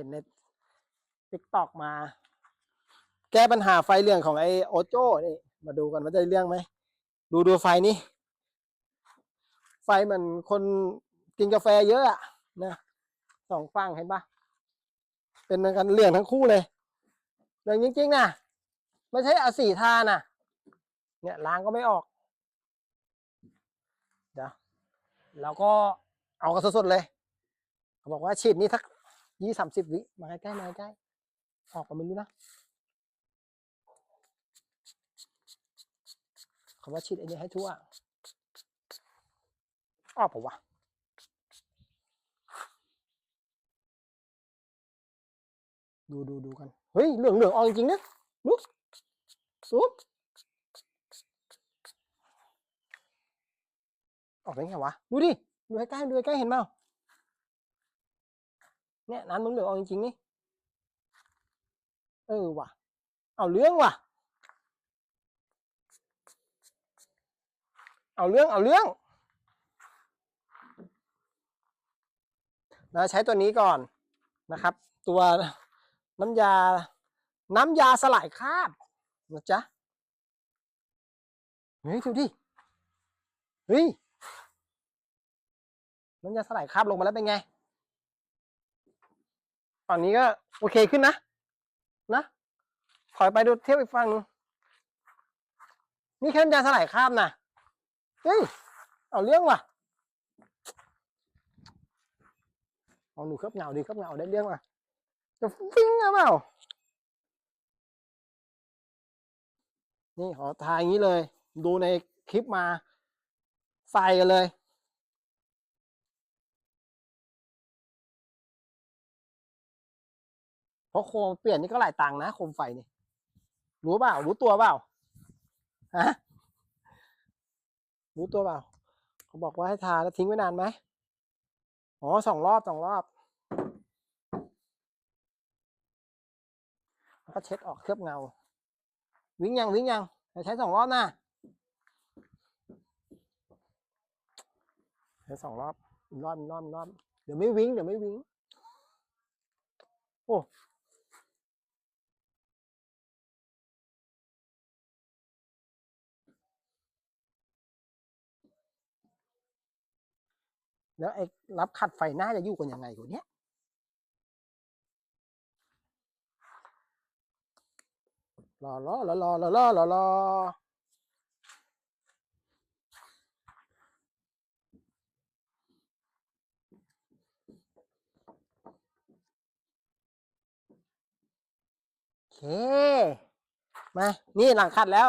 ห็นในติ๊กตอกมา แก้ปัญหาไฟเหลืองของไอโอโจ้นี่ มาดูกันว่าจะได้เรื่องไหม ดูดูไฟนี้ไฟเหมือนคนกินกาแฟเยอะอะนะสองฝั่งเห็นปะเป็นเหมือนกันเหลืองทั้งคู่เลยเหลืองจริงๆนะไม่ใช่อาสีทานะเนี่ยล้างก็ไม่ออกเดี๋ยวเราก็เอากันสดๆเลยเขาบอกว่าฉีดนี้สัก ยี่สามสิบวิมาใกล้ๆมาใกล้ๆออกก็ไม่รู้นะเขาว่าฉีดอ้นี่ให้ทั่วออกปะวะดูดูดูกัน เฮ้ย เหลืองเหลืองออกจริงๆนะดูซุปออกได้ไงวะ ดูดิ ดูใกล้ๆดูใกล้เห็นเปล่า เนี่ยน้ำเหลืองออกจริงๆนี่ เออว่ะ เอาเรื่องว่ะ เอาเรื่องเอาเรื่องเราใช้ตัวนี้ก่อนนะครับ ตัวน้ำยา น้ำยาสลายคราบนะจ๊ะเฮ้ยดูดิเฮ้ยน้ำยาสลายคราบลงมาแล้วเป็นไง ตอนนี้ก็โอเคขึ้นนะ นะ ถอยไปดูเทียบอีกฝั่งนึงนี่แค่น้ำยาสลายคาบนะเฮ้ยเอาเรื่องว่ะเอาหนูคลือบเงาดีคลือบเงาได้เรื่องว่ะจะฟิ้งอะเปล่านี่ขอทายอย่างนี้เลย ดูในคลิปมาใส่กันเลย เพราะโคมเปลี่ยนนี่ก็หลายตังค์นะโคมไฟนี่รู้เปล่า รู้ตัวเปล่าฮะรู้ตัวเปล่าเขาบอกว่าให้ทาแล้วทิ้งไว้นานไหมอ๋อสองรอบสองรอบแล้วก็เช็ดออกเคลือบเงา วิ่งยังวิ่งยังจะใช้สองรอบนะใช้สองรอบอีกรอบอีกรอบรอบเดี๋ยวไม่วิ่งเดี๋ยวไม่วิ่งโอ้ แล้วไอ้รับขัดไฟหน้าจะอยู่กันยังไงกว่าเนี้ยรอรอรอรอรอรอรอรอโอเค มา นี่หลังขัดแล้ว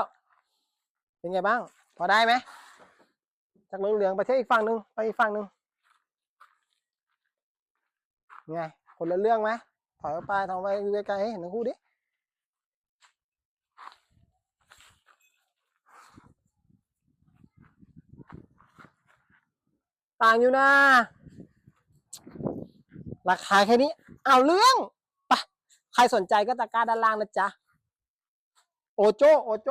เป็นไงบ้าง พอได้ไหมจากเหลืองๆไปเที่ยวอีกฝั่งหนึ่งไปอีกฝั่งหนึ่ง ไงคนละเรื่องไหมถอยออกไปถอยไปไกลๆให้เห็นทั้งคู่ดิต่างอยู่นะ ราคาแค่นี้ เอาเรื่องไปะใครสนใจก็ตะกร้าด้านล่างนะจ๊ะ โอโจ โอโจ